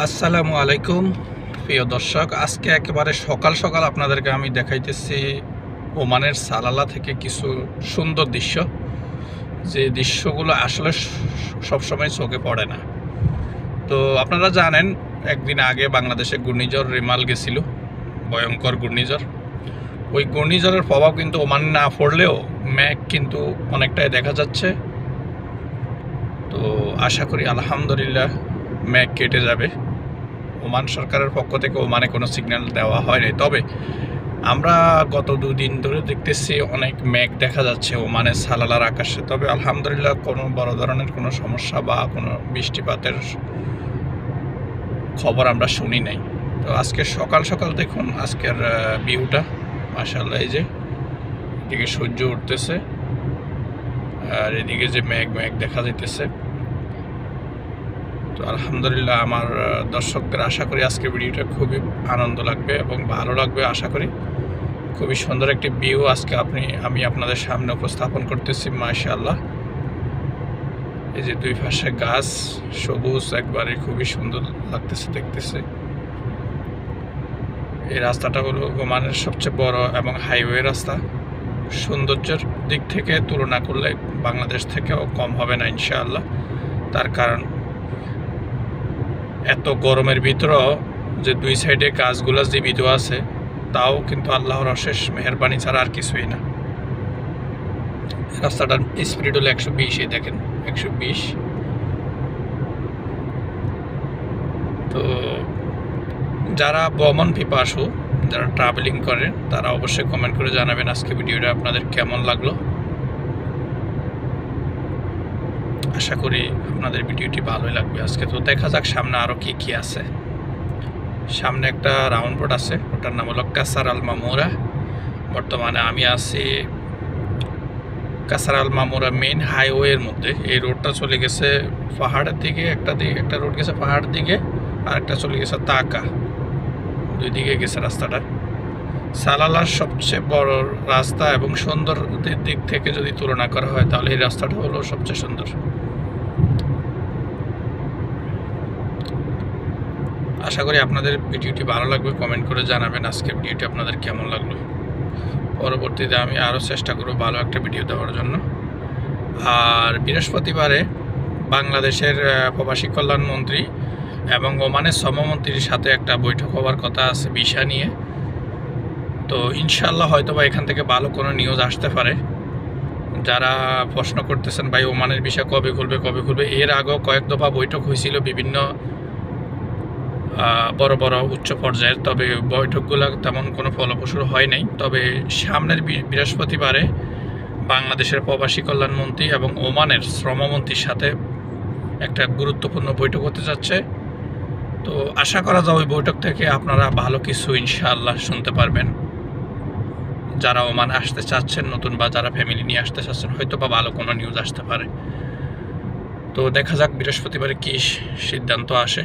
আসসালামু আলাইকুম, প্রিয় দর্শক। আজকে একেবারে সকাল সকাল আপনাদেরকে আমি দেখাইতেছি ওমানের সালালা থেকে কিছু সুন্দর দৃশ্য। যে দৃশ্যগুলো আসলে সবসময় চোখে পড়ে না। তো আপনারা জানেন, একদিন আগে বাংলাদেশে ঘূর্ণিঝড় রেমাল গেছিল, ভয়ঙ্কর ঘূর্ণিঝড়। ওই ঘূর্ণিঝড়ের প্রভাব কিন্তু ওমান না পড়লেও ম্যাঘ কিন্তু অনেকটাই দেখা যাচ্ছে। তো আশা করি আলহামদুলিল্লাহ ম্যাঘ কেটে যাবে। ওমান সরকারের পক্ষ থেকে ওমানে কোনো সিগন্যাল দেওয়া হয়নি। তবে আমরা গত দুদিন ধরে দেখতেছি অনেক মেঘ দেখা যাচ্ছে ওমানের সালালার আকাশে। তবে আলহামদুলিল্লাহ কোনো বড় ধরনের কোনো সমস্যা বা কোনো বৃষ্টিপাতের খবর আমরা শুনি নাই। তো আজকে সকাল সকাল দেখুন আজকের ভিউটা মাসাল্লাহ এই যে এদিকে সূর্য উঠতেছে। আর এদিকে যে মেঘ মেঘ দেখা যাইতেছে। তো আলহামদুলিল্লাহ আমার দর্শকদের আশা করি আজকের ভিডিওটা খুবই আনন্দ লাগবে এবং ভালো লাগবে আশা করি। খুবই সুন্দর একটি ভিউ আজকে আপনি, আমি আপনাদের সামনে উপস্থাপন করতেছি মাশাল্লাহ এই যে দুই পাশে গাছ, সবুজ, একবারে খুবই সুন্দর লাগতেছে, দেখতেছে। এই রাস্তাটা হলো ওমানের সবচেয়ে বড় এবং হাইওয়ে রাস্তা। সৌন্দর্যের দিক থেকে তুলনা করলে বাংলাদেশ থেকেও কম হবে না, ইনশাআল্লাহ। তার কারণ এত গরমের ভিতরেও যে দুই সাইডে গাছগুলো জীবিত আছে, তাও কিন্তু আল্লাহর অশেষ মেহরবানি ছাড়া আর কিছুই না। রাস্তাটার স্পিড হলো একশো বিশে দেখেন, একশো বিশ। তো যারা ভ্রমণ পিপাসু, যারা ট্রাভেলিং করেন তারা অবশ্যই কমেন্ট করে জানাবেন আজকে ভিডিওটা আপনাদের কেমন লাগল। আশা করি আপনাদের ভিডিওটি ভালোই লাগবে আজকে। তো দেখা যাক সামনে আরও কি কি আছে। সামনে একটা রাউন্ড বোর্ড আছে, ওটার নাম হলো কাসার আল মামুরা। বর্তমানে আমি আছি কাসার আল মামুরা মেইন হাইওয়ের মধ্যে। এই রোডটা চলে গেছে পাহাড়ের দিকে, একটা দিকে, একটা রোড গেছে পাহাড়ের দিকে, আর একটা চলে গেছে তাকা দুই দিকে গেছে রাস্তাটা। সালালার সবচেয়ে বড় রাস্তা এবং সুন্দর দিক থেকে যদি তুলনা করা হয়, তাহলে এই রাস্তাটা হলো সবচেয়ে সুন্দর। আশা করি আপনাদের ভিডিওটি ভালো লাগবে কমেন্ট করে জানাবেন আজকের ভিডিওটি আপনাদের কেমন লাগল। পরবর্তীতে আমি আরও চেষ্টা করব ভালো একটা ভিডিও দেওয়ার জন্য। আর বৃহস্পতিবারে বাংলাদেশের প্রবাসী কল্যাণ মন্ত্রী এবং ওমানের শ্রমমন্ত্রীর সাথে একটা বৈঠক হওয়ার কথা আছে বিষা নিয়ে। তো ইনশাল্লাহ হয়তো বা এখান থেকে ভালো কোনো নিউজ আসতে পারে। যারা প্রশ্ন করতেছেন, ভাই, ওমানের বিষয় কবে খুলবে কবে খুলবে? এর আগেও কয়েক দফা বৈঠক হয়েছিল বিভিন্ন বড় বড় উচ্চ পর্যায়ের, তবে বৈঠকগুলো তেমন কোনো ফলপ্রসূ হয় নাই। তবে সামনের বৃহস্পতিবারে বাংলাদেশের প্রবাসী কল্যাণমন্ত্রী এবং ওমানের শ্রমমন্ত্রীর সাথে একটা গুরুত্বপূর্ণ বৈঠক হতে যাচ্ছে। তো আশা করা যায় ওই বৈঠক থেকে আপনারা ভালো কিছু ইনশাআল্লাহ শুনতে পারবেন। যারা ওমান আসতে চাচ্ছেন, নতুন বা যারা ফ্যামিলি নিয়ে আসতে চাচ্ছেন, হয়তো বা ভালো কোনো নিউজ আসতে পারে। তো দেখা যাক বৃহস্পতিবারে কী সিদ্ধান্ত আসে।